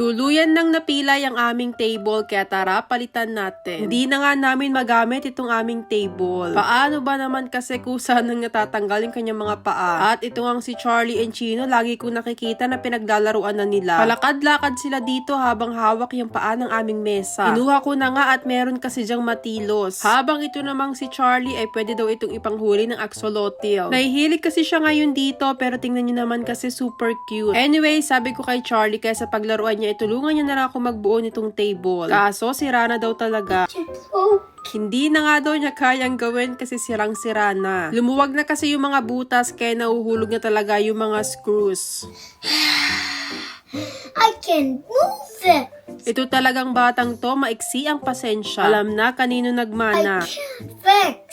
Tuluyan nang napilay ang aming table kaya tara palitan natin. Hindi na nga namin magamit itong aming table. Paano ba naman kasi kusa nang natatanggal yung kanyang mga paa? At ito ang si Charlie and Chino, lagi ko nakikita na pinaglalaruan na nila. Palakad-lakad sila dito habang hawak yung paa ng aming mesa. Kinuha ko na nga at meron kasi dyang matilos. Habang ito namang si Charlie ay pwede daw itong ipanghuli ng axolotl. Nahihilig kasi siya ngayon dito pero tingnan niyo naman kasi super cute. Anyway, sabi ko kay Charlie kaya sa paglaruan niya, itulungan niya na lang ako magbuo nitong table. Kaso, sira na daw talaga. Hindi na nga daw niya kayang gawin kasi sirang-sira na. Lumuwag na kasi yung mga butas kaya nahuhulog na talaga yung mga screws. I can move it. Ito talagang batang to, maiksi ang pasensya. Alam na kanino I nagmana. can fix.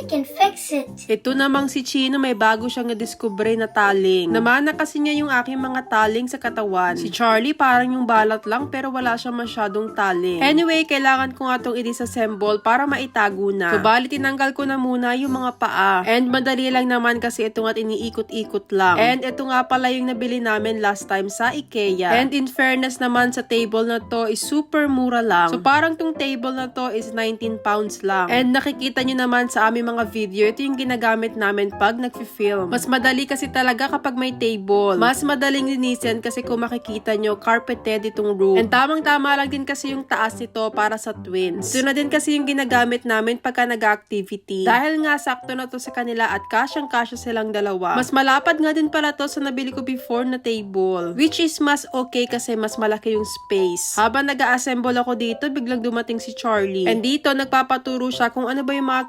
I can fix it. Ito namang si Chino may bago siyang nadiskubre na taling. Namana kasi niya yung aking mga taling sa katawan. Si Charlie parang yung balat lang pero wala siya masyadong taling. Anyway, kailangan ko nga itong i-disassemble para maitago na. Subalit tinanggal ko na muna yung mga paa. And madali lang naman kasi ito nga iniikot-ikot lang. And ito nga pala yung nabili namin last time sa IKEA. And in fairness naman sa table na to is super mura lang. So parang tong table na to is 19 pounds lang. And nakikita nyo naman sa aming mga video, ito yung ginagamit namin pag nag-film. Mas madali kasi talaga kapag may table. Mas madaling linisin kasi kung makikita nyo, carpeted itong room. And tamang-tama lang din kasi yung taas nito para sa twins. Ito na din kasi yung ginagamit namin pagka nag-activity. Dahil nga sakto na to sa kanila at kasyang-kasya silang dalawa. Mas malapad nga din pala to sa nabili ko before na table. Which is mas okay kasi mas malaki yung space. Habang nag-assemble ako dito, biglang dumating si Charlie. And dito, nagpapaturo siya kung ano ba yung mga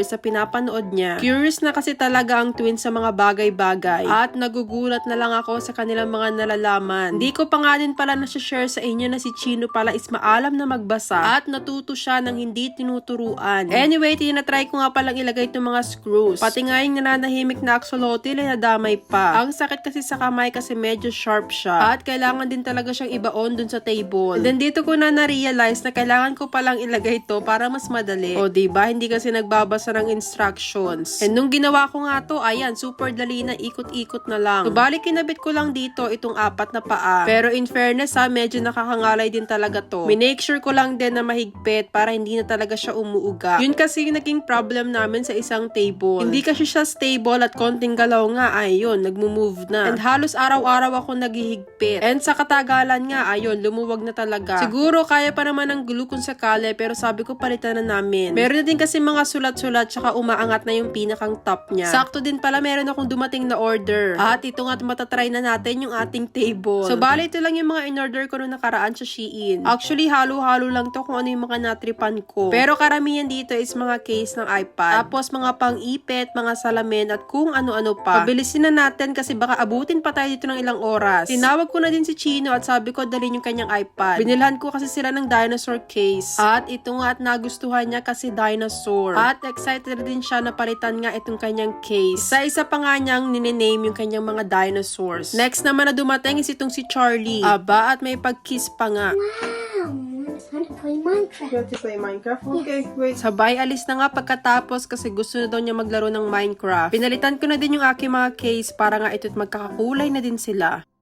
characters sa pinapanood niya. Curious na kasi talaga ang twins sa mga bagay-bagay. At nagugulat na lang ako sa kanilang mga nalalaman. Hindi ko pa nga din pala na-share sa inyo na si Chino pala is maalam na magbasa at natuto siya ng hindi tinuturuan. Anyway, tinatry ko nga palang ilagay itong mga screws. Pati nga yung nananahimik na axolotl ay nadamay pa. Ang sakit kasi sa kamay kasi medyo sharp siya. At kailangan din talaga siyang ibaon dun sa table. And then dito ko na na-realize na kailangan ko palang ilagay ito para mas madali. O diba, hindi kasi nagbabasa ng instructions. And nung ginawa ko nga to, ayan, super dali na ikot-ikot na lang. So, bali kinabit ko lang dito itong apat na paa. Pero in fairness ha, medyo nakakangalay din talaga to. Minake sure ko lang din na mahigpit para hindi na talaga siya umuuga. Yun kasi yung naging problem namin sa isang table. Hindi kasi siya stable at konting galaw nga, ayun, nagmo-move na. And halos araw-araw ako naghihigpit. And sa katagalan nga, ayun, lumuwag na talaga. Siguro kaya pa naman ng glue kung sakali, pero sabi ko palitan na namin. Meron na din kasi mga sulat-sulat tsaka umaangat na yung pinakang top niya. Sakto din pala meron akong dumating na order. At ito nga matatry na natin yung ating table. So bali ito lang yung mga in-order ko nung nakaraan sa Shein. Actually, halo-halo lang to kung ano yung mga natripan ko. Pero karamihan dito is mga case ng iPad. Tapos mga pang-ipit, mga salamin at kung ano-ano pa. Pabilisin na natin kasi baka abutin pa tayo dito ng ilang oras. Tinawag ko na din si Chino at sabi ko dalhin yung kanyang iPad. Binilhan ko kasi sila ng dinosaur case. At ito nga at nagustuhan niya kasi dinosaur. At excited din siya na palitan nga itong kanyang case. Sa isa pa nga niyang ninename yung kanyang mga dinosaurs. Next naman na dumating is itong si Charlie. Aba at may pag-kiss pa nga. Wow, time to play Minecraft. You want to play Minecraft? Okay, wait. Sabay, alis na nga pagkatapos kasi gusto na daw niya maglaro ng Minecraft. Pinalitan ko na din yung aking mga case para nga ito't magkakakulay na din sila.